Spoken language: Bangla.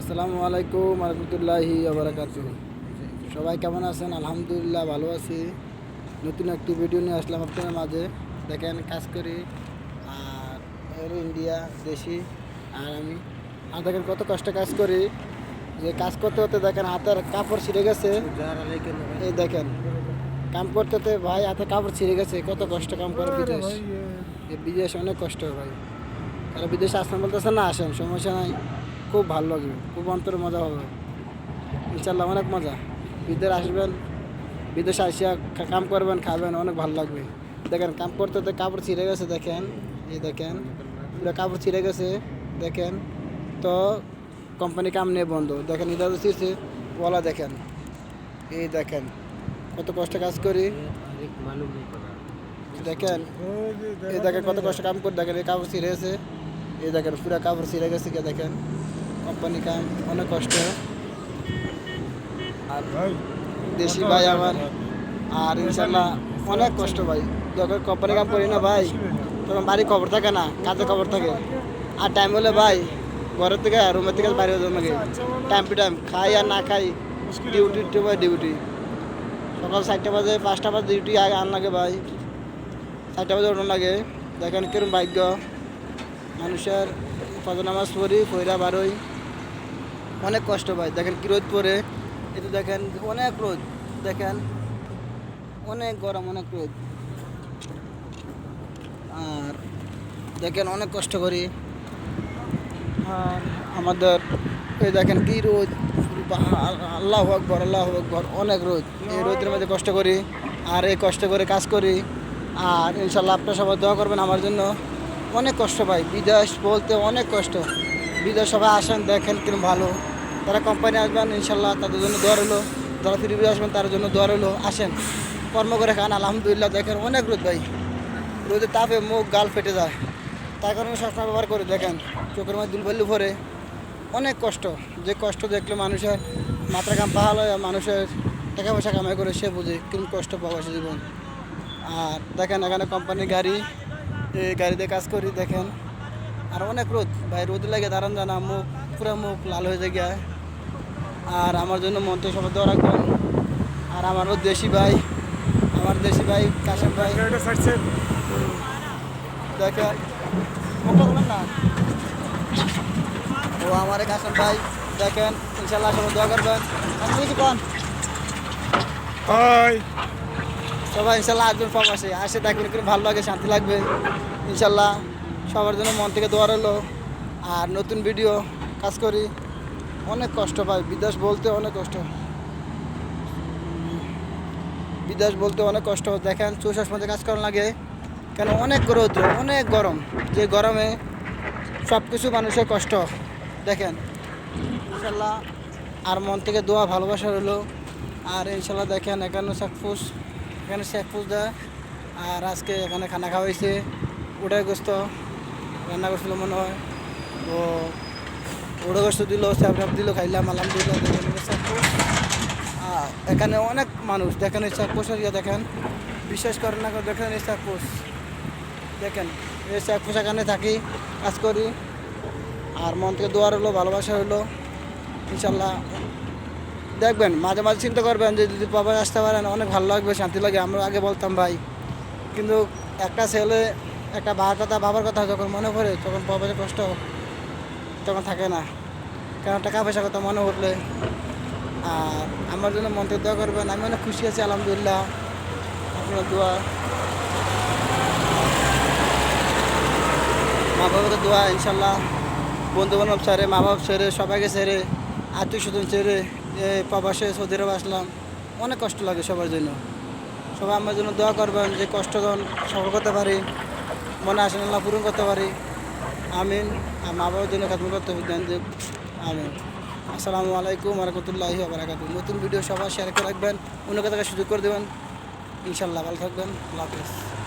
আসসালামু আলাইকুম রহমতুল্লাহি আবরাকাতু সবাই কেমন আছেন? আলহামদুলিল্লাহ ভালো আছি। নতুন একটি ভিডিও নিয়ে আসলাম আপনাদের মাঝে। দেখেন, কাজ করি। আর এর ইন্ডিয়া দেশি, আর আমি। আর দেখেন, কত কষ্ট কাজ করি। যে কাজ করতে করতে দেখেন, হাতের কাপড় ছিঁড়ে গেছে। এই দেখেন, কাম করতে করতে ভাই হাতে কাপড় ছিঁড়ে গেছে। কত কষ্ট কাম করে বিদেশ। বিদেশ অনেক কষ্ট ভাই। আর বিদেশে আসেন বলতেছে না, আসেন, সমস্যা নাই। খুব ভালো লাগবে খুব অন্তর মজা হবে। ইনশাল্লাহ অনেক মজা। বিদেশ আসবেন, বিদেশে আসিয়া কাম করবেন, খাবেন, অনেক ভালো লাগবে। দেখেন, কাম করতে করতে কাপড় ছিঁড়ে গেছে, দেখেন, এই দেখেন, পুরো কাপড় ছিঁড়ে গেছে, দেখেন। তো কোম্পানি কাম নেই বন্ধ। দেখেন তো ছিঁড়ছে ওলা দেখেন। এই দেখেন, কত কষ্ট কাজ করি। দেখেন, এই দেখেন, কত কষ্ট কাম করে। দেখেন, এই কাপড় ছিঁড়ে গেছে, এই দেখেন, পুরো কাপড় ছিঁড়ে গেছে কে দেখেন। কোম্পানি কাম অনেক কষ্ট আর দেশি ভাই আমার আর ইনশাল্লাহ অনেক কষ্ট ভাই। যখন কোম্পানি কাম করি না ভাই তখন বাড়ি খবর থাকে না কাজে খবর থাকে। আর টাইম হলে ভাই ঘরের থেকে রুমের থেকে বাইরে হয়ে লাগে। টাইম টু টাইম খাই আর না খাই ডিউটি টু বাই ডিউটি সকাল চারটে বাজে পাঁচটা বাজে ডিউটি আগে আন লাগে ভাই। চারটা বাজে ওঠানো লাগে। দেখেন কিরম ভাগ্য। মানুষের ফজর নামাজ পড়ি পয়রা বারোই অনেক কষ্ট ভাই দেখেন কি রোদ পড়ে এতে দেখেন অনেক রোদ, দেখেন অনেক গরম, অনেক রোদ। আর দেখেন অনেক কষ্ট করি। আর আমাদের, এই দেখেন কি রোদ, আল্লাহ আকবর আল্লাহ আকবর, অনেক রোদ। এই রোদের মধ্যে কষ্ট করি আর এই কষ্ট করে কাজ করি। আর ইনশাল্লাহ আপনার সবাই দোয়া করবেন আমার জন্য। অনেক কষ্ট পাই, বিদেশ বলতে অনেক কষ্ট। বিদেশ সবাই আসেন, দেখেন কিরম ভালো। তারা কোম্পানি আসবেন, ইনশাল্লাহ তাদের জন্য দোয়া রইল। যারা ফিরে আসবেন তার জন্য দোয়া রইল। আসেন, কর্ম করে খান, আলহামদুলিল্লাহ, দেখেন অনেক রোদ ভাই। রোদে তাপে মুখ, গাল ফেটে যায়। তার কারণে সবসময় ব্যবহার করে, দেখেন, চোখের মধ্যে দুলবল্লু ভরে। অনেক কষ্ট, যে কষ্ট দেখলে মানুষের মাথা কাম পাহাল হয় মানুষের টাকা পয়সা কামাই করে, সে বুঝে কীরকম কষ্ট পাওয়া জীবন। আর দেখেন, এখানে কোম্পানির গাড়ি, এই গাড়িতে কাজ করি, দেখেন। আর অনেক রোদ। ভাই রোদ লাগে দাঁড়ান জানা মুখ পুরো মুখ লাল হয়ে যায় আর আমার জন্য মন্ত্র সবাই দোয়া রাখবেন আর আমারও দেশি ভাই। আমার দেশি ভাই কাশেম ভাই। দেখেন না। ও আমার কাশেম ভাই দেখেন ইনশাল্লাহ সবাই দোয়া করবেন। আপনি কিছু কন? সবাই ইনশাল্লাহ আসবেন প্রবাসে। আসে আসে দেখবেন ভালো লাগে শান্তি লাগবে। ইনশাল্লাহ। সবার জন্য মন থেকে দোয়া রইল। আর নতুন ভিডিও কাজ করি। অনেক কষ্ট পাই বিদেশ বলতে অনেক কষ্ট। বিদেশ বলতে অনেক কষ্ট। দেখেন চৌষাস মধ্যে কাজ করার লাগে। কেন? অনেক রৌদ্র, অনেক গরম। যে গরমে সব কিছু মানুষের কষ্ট। দেখেন, ইনশাল্লাহ আর মন থেকে দোয়া, ভালোবাসা রইল। আর ইনশাল্লাহ দেখেন, এখানে শেখফুস এখানে শেখফুস দেয়। আর আজকে এখানে খানা খাওয়াইছে ওটাই গোস্ত। রান্না করছিল মনে হয়। ও ওটা গোস্ত দিল স্যাপ দিল, খাইলাম আর এখানে অনেক মানুষ, দেখেন এই ইয়ে দেখেন। বিশ্বাস করেন না দেখেন এই শেখফুস দেখেন, এই শেখফুস এখানে থাকি, কাজ করি। আর মন থেকে দোয়ার হলো ভালোবাসা হলো ইনশাল্লাহ। দেখবেন, মাঝে মাঝে চিন্তা করবেন যে যদি বাবা আসতে পারেন, অনেক ভালো লাগবে, শান্তি লাগে। আমরা আগে বলতাম, ভাই, কিন্তু একটা ছেলে একটা বাবার কথা বাবার কথা যখন মনে পড়ে, তখন বাবার কষ্ট তখন থাকে না। কারণ টাকা পয়সা কথা মনে উঠলে আর আমার জন্য মন থেকে দোয়া করবেন। আমি অনেক খুশি আছি, আলহামদুলিল্লাহ। আপনার দোয়া। মা বাবাকে দোয়া ইনশাল্লাহ বন্ধু বান্ধব ছেড়ে, মা বাবা ছেড়ে, সবাইকে ছেড়ে, আত্মীয় স্বজন ছেড়ে প্রবাসে সৌদি আরব আসলাম। অনেক কষ্ট লাগে সবার জন্য। সবাই আমার জন্য দোয়া করবেন যে কষ্ট সফল করতে পারি মনে আসেন আল্লাহ পূরণ করতে পারি। আমিন। আর মা বাবার জন্য খাতম করতে আমিন। আসসালামু আলাইকুম আরহামতুল্লাহি বারাকাতু নতুন ভিডিও সবার শেয়ার করে রাখবেন, অন্য কাছে সুযোগ করে দেবেন। ইনশাল্লাহ ভালো থাকবেন। আল্লাহ হাফিজ।